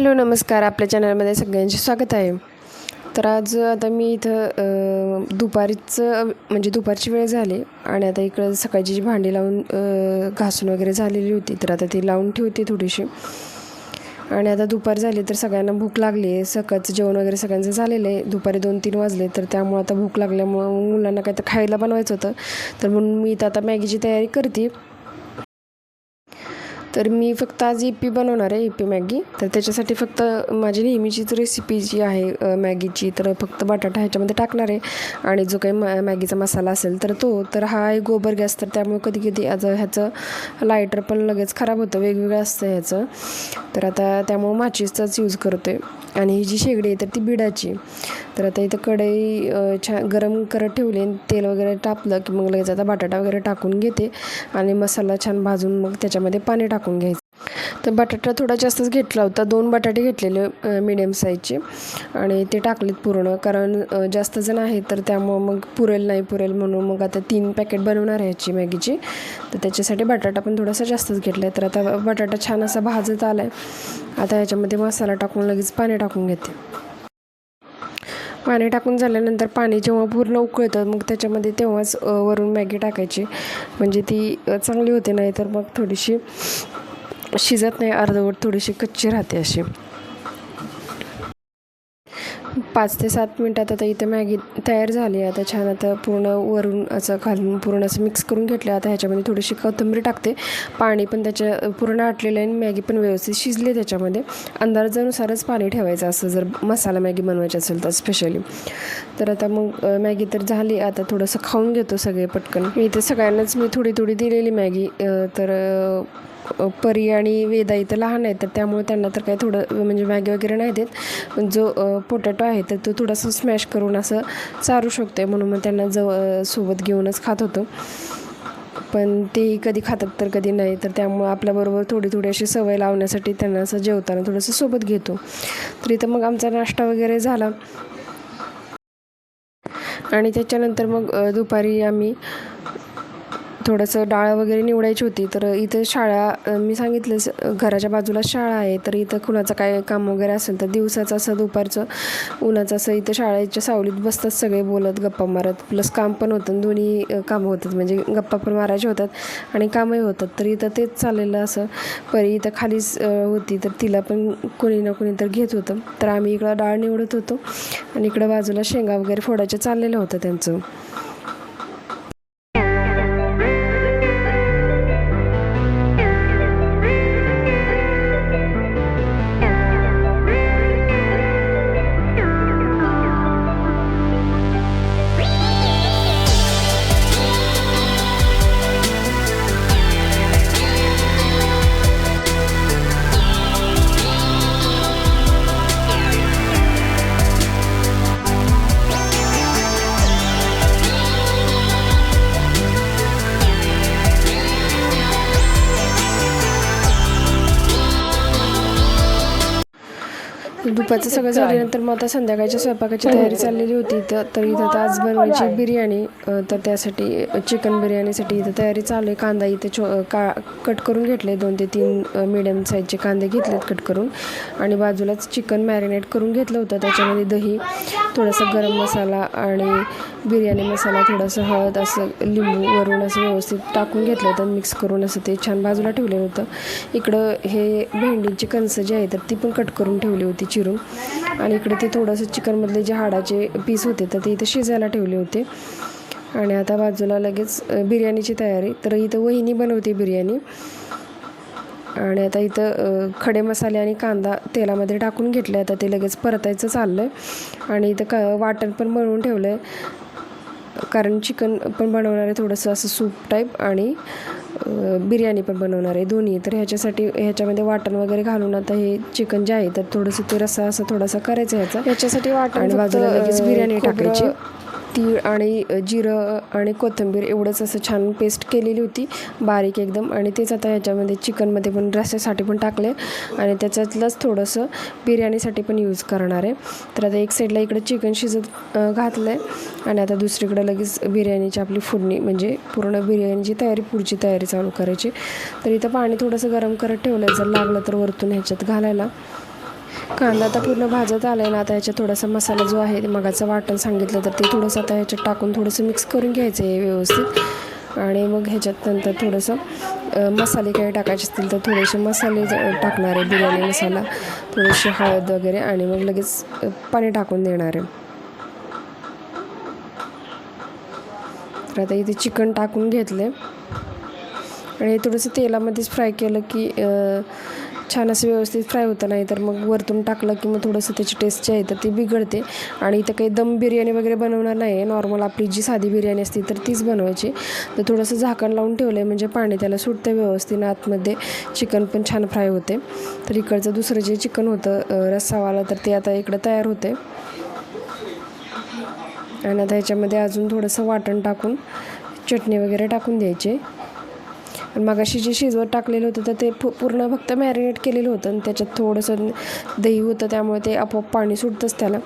Hello नमस्कार. आपल्या चॅनलमध्ये सगळ्यांचे स्वागत आहे. तर आज आता मी इथं अ, दुपारीचं म्हणजे दुपारची वेळ झाली आणि आता इकडं सकाळची जी भांडी लावून घासून वगैरे झालेली होती तर आता ती लावून ठेवते थोडीशी. आणि आता दुपार झाली तर सगळ्यांना भूक लागली आहे. सकाळचं जेवण वगैरे सगळ्यांचं झालेलं आहे. दुपारी दोन तीन वाजले तर त्यामुळं आता भूक लागल्यामुळं मुलांना काय तर खायला बनवायचं होतं. तर म्हणून मी इथं आता मॅगीची तयारी करते. तर मी फक्त आज इपी बनवणार आहे इपी मॅगी. तर त्याच्यासाठी फक्त माझी नेहमीचीच रेसिपी जी आहे मॅगीची तर फक्त बटाटा ह्याच्यामध्ये टाकणार आहे. आणि जो काही मॅ मॅगीचा मसाला असेल तर तो. तर हा आहे गोबर गॅस तर त्यामुळे कधी कधी आज ह्याचं लायटर पण लगेच खराब होतं वेगवेगळं असतं ह्याचं. तर आता त्यामुळं माचीसचाच यूज करतो आहे आणि ही जी शेगडी आहे तर ती बिडाची. तर आता इथं कढई छान गरम करत ठेवली आणि तेल वगैरे टाकलं की मग लगेच आता बटाटा वगैरे टाकून घेते. आणि मसाला छान भाजून मग त्याच्यामध्ये पाणी टाकून घ्यायचं. तर बटाटा थोडा जास्तच घेतला होता. दोन बटाटे घेतलेले मिडियम साईजचे आणि ते टाकलेत पूर्ण. कारण जास्त जण आहेत तर त्यामुळं मग पुरेल नाही पुरेल म्हणून मग आता तीन पॅकेट बनवणार आहे याची मॅगीची. तर त्याच्यासाठी बटाटा पण थोडासा जास्तच घेतला आहे. तर आता बटाटा छान असा भाजत आला आहे आता ह्याच्यामध्ये मसाला टाकून लगेच पाणी टाकून घेते. पाणी टाकून झाल्यानंतर पाणी जेव्हा पूर्ण उकळतं मग त्याच्यामध्ये तेव्हाच वरून मॅगी टाकायची. म्हणजे ती चांगली होते नाही तर मग थोडीशी शिजत नाही अर्धवट थोडीशी कच्ची राहते अशी. पाच ते सात मिनटात आता इथे मॅगी तयार झाली आता छान आता पूर्ण वरून असं घालून पूर्ण असं मिक्स करून घेतलं आता ह्याच्यामध्ये थोडीशी कोथिंबीर टाकते. पाणी पण त्याच्या पूर्ण आटलेलं आहे आणि मॅगी पण व्यवस्थित शिजली त्याच्यामध्ये. अंदाजानुसारच पाणी ठेवायचं असं जर मसाला मॅगी बनवायची असेल तर स्पेशली तर आता मग मॅगी तर झाली आता थोडंसं खाऊन घेतो सगळे पटकन. मी इथे सगळ्यांनाच मी थोडी थोडी दिलेली मॅगी. तर परी आणि वेदा इथं लहान आहेत तर त्यामुळे त्यांना तर काही थोडं म्हणजे मॅगी वगैरे नाही देत. पण जो पोटॅटो आहे तर तो थोडासा स्मॅश करून असं चारू शकतो म्हणून मग त्यांना जव सोबत घेऊनच खात होतो. पण तेही कधी खातात तर कधी नाही तर त्यामुळं आपल्याबरोबर थोडी थोडी अशी सवय लावण्यासाठी त्यांना असं जेवताना थोडंसं सोबत घेतो. तर इथं मग आमचा नाश्ता वगैरे झाला. आणि त्याच्यानंतर मग दुपारी आम्ही थोडंसं डाळ वगैरे निवडायची होती तर इथं शाळा मी सांगितलं स- घराच्या बाजूला शाळा आहे तर इथं कुणाचं काय काम वगैरे असेल तर दिवसाचं असं दुपारचं उन्हाचं असं इथं शाळेच्या सावलीत बसतात सगळे बोलत गप्पा मारत प्लस काम पण होतं आणि दोन्ही कामं होतात म्हणजे गप्पा पण मारायचे होतात आणि कामही होतात तर इथं तेच चाललेलं असं परी इथं खालीच होती तर तिला पण कोणी ना कोणी तर घेत होतं तर आम्ही इकडं डाळ निवडत होतो आणि इकडं बाजूला शेंगा वगैरे फोडायचं चाललेलं होतं त्यांचं. दुपारचं सगळं झाल्यानंतर मग आता संध्याकाळच्या स्वयंपाकाची तयारी चाललेली होती. इथं तर इथं आता आज बनवायची बिर्याणी तर त्यासाठी चिकन बिर्याणीसाठी इथं तयारी चालू आहे. कांदा इथे छो का कट करून घेतले दोन ते तीन मिडियम साईजचे कांदे घेतलेत कट करून. आणि बाजूलाच चिकन मॅरिनेट करून घेतलं होतं. त्याच्यामध्ये दही थोडासा गरम मसाला आणि बिर्याणी मसाला थोडंसं हळद असं लिंबू वरून असं व्यवस्थित टाकून घेतलं होतं. मिक्स करून असं ते छान बाजूला ठेवलेलं होतं. इकडं हे भेंडीची कणसं जी आहे तर ती पण कट करून ठेवली होती. चिरून आणि इकडे ते थोडंसं चिकनमधले जे हाडाचे पीस होते तर ते इथे शिजायला ठेवले होते. आणि आता बाजूला लगेच बिर्याणीची तयारी. तर इथं वहिनी बनवते बिर्याणी. आणि आता इथं खडे मसाले आणि कांदा तेलामध्ये टाकून घेतले. आता ते लगेच परतायचं चाललं आहे आणि इथं क वाटण पण बनवून ठेवलं आहे कारण चिकन पण बनवणार आहे थोडंसं असं सूप टाईप. आणि बिर्याणी पण बनवणार आहे दोन्ही. तर ह्याच्यासाठी ह्याच्यामध्ये वाटण वगैरे घालून आता हे चिकन जे आहे तर थोडंसं ते रस्सा असं थोडासा करायचा ह्याचा. ह्याच्यासाठी वाटण आणि बाजूला लगेच बिर्याणी टाकायची. तीळ आणि जिरं आणि कोथिंबीर एवढंच असं छान पेस्ट केलेली होती. बारीक एकदम. आणि तेच आता ह्याच्यामध्ये चिकनमध्ये पण रस्स्यासाठी पण टाकले. आणि त्याच्यातलंच थोडंसं बिर्याणीसाठी पण यूज करणार आहे. तर आता एक साईडला इकडं चिकन शिजत घातलं आहे आणि आता दुसरीकडं लगेच बिर्याणीची आपली फोडणी म्हणजे पूर्ण बिर्याणीची तयारी पुढची तयारी चालू करायची. तर इथं पाणी थोडंसं गरम करत ठेवलं आहे जर लागलं तर वरतून ह्याच्यात घालायला. कांदा आता पूर्ण भाजत आला आहे ना आता ह्याच्यात थोडासा मसाला जो आहे मगाचं वाटण सांगितलं तर ते थोडंसं आता ह्याच्यात टाकून थोडंसं मिक्स करून घ्यायचं आहे व्यवस्थित. आणि मग ह्याच्यात नंतर थोडंसं मसाले काही टाकायचे असतील तर थोडेसे मसाले टाकणार आहे बिर्याणी मसाला. थोडीशी हळद वगैरे आणि मग लगेच पाणी टाकून देणार आहे. तर आता इथे चिकन टाकून घेतले आणि थोडंसं तेलामध्येच फ्राय केलं की छान असं व्यवस्थित फ्राय होतं नाही तर मग वरतून टाकलं की मग थोडंसं त्याची टेस्ट जी आहे तर ती बिघडते. आणि इथं काही दम बिर्याणी वगैरे बनवणार नाही आहे नॉर्मल आपली जी साधी बिर्याणी असते तर तीच बनवायची. तर थोडंसं झाकण लावून ठेवलं आहे म्हणजे पाणी त्याला सुटतं व्यवस्थित आतमध्ये चिकन पण छान फ्राय होते. तर इकडचं दुसरं जे चिकन होतं रस्सावाला तर ते आता इकडं तयार होते आणि आता ह्याच्यामध्ये अजून थोडंसं वाटण टाकून चटणी वगैरे टाकून द्यायची. आणि मगाशी जे शिजवत टाकलेलं होतं तर ते पूर्ण फक्त मॅरिनेट केलेलं होतं आणि त्याच्यात थोडंसं दही होतं त्यामुळे ते आपोआप पाणी सुटतंच त्याला.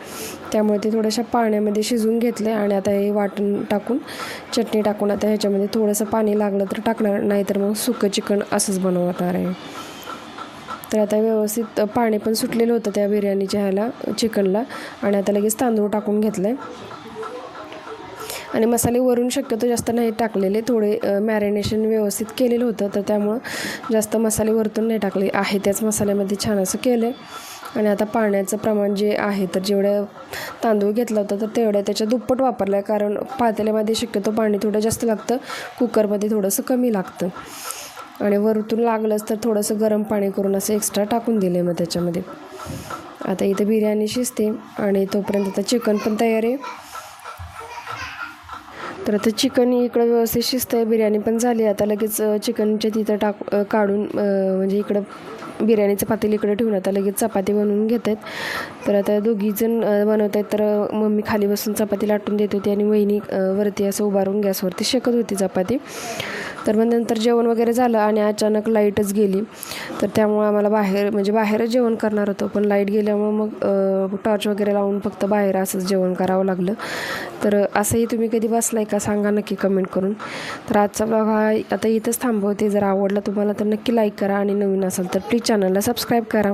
त्यामुळे ते थोड्याशा पाण्यामध्ये शिजवून आहे आणि आता हे वाटण टाकून चटणी टाकून आता ह्याच्यामध्ये थोडंसं पाणी लागलं तर टाकणार नाही तर मग सुकं चिकन असंच बनवणार आहे. तर आता व्यवस्थित पाणी पण सुटलेलं होतं त्या बिर्याणीच्या ह्याला चिकनला. आणि आता लगेच तांदूळ टाकून घेतलं आहे आणि मसाले वरून शक्यतो जास्त नाही टाकलेले थोडे मॅरिनेशन व्यवस्थित केलेलं होतं तर त्यामुळं जास्त मसाले वरतून नाही टाकले. आहे त्याच मसाल्यामध्ये छान असं केलं आहे आणि आता पाण्याचं प्रमाण जे आहे तर जेवढं तांदूळ घेतला होता तर तेवढ्या त्याच्या दुप्पट वापरलं आहे कारण पातेल्यामध्ये शक्यतो पाणी थोडं जास्त लागतं कुकरमध्ये थोडंसं कमी लागतं. आणि वरतून लागलंच तर थोडंसं गरम पाणी करून असं एक्स्ट्रा टाकून दिलं आहे मग त्याच्यामध्ये. आता इथं बिर्याणी शिजते आणि तोपर्यंत आता चिकन पण तयार आहे. तर आता चिकन इकडं व्यवस्थित शिजतं आहे बिर्याणी पण झाली. आता लगेच चिकनच्या तिथं टाक काढून म्हणजे इकडं बिर्याणीचं पातेल इकडे ठेवून आता लगेच चपाती बनवून घेत आहेत तर आता दोघीजण अ, बनवत आहेत तर मम्मी खाली बसून चपाती लाटून देत होती आणि वहिनी वरती असं उभारून गॅसवरती शेकत होती चपाती. तर मग नंतर जेवण वगैरे झालं आणि अचानक लाईटच गेली. तर त्यामुळं आम्हाला बाहेर म्हणजे बाहेरच जेवण करणार होतो. पण लाइट गेल्यामुळं मग टॉर्च वगैरे लावून फक्त बाहेर असंच जेवण करावं लागलं. तर असंही तुम्ही कधी बसला आहे का? सांगा नक्की कमेंट करून. तर आजचा ब्लॉग हा आता इथंच थांबवते. जर आवडला तुम्हाला तर नक्की लाईक करा आणि नवीन असाल तर प्लीज चॅनलला सबस्क्राईब करा.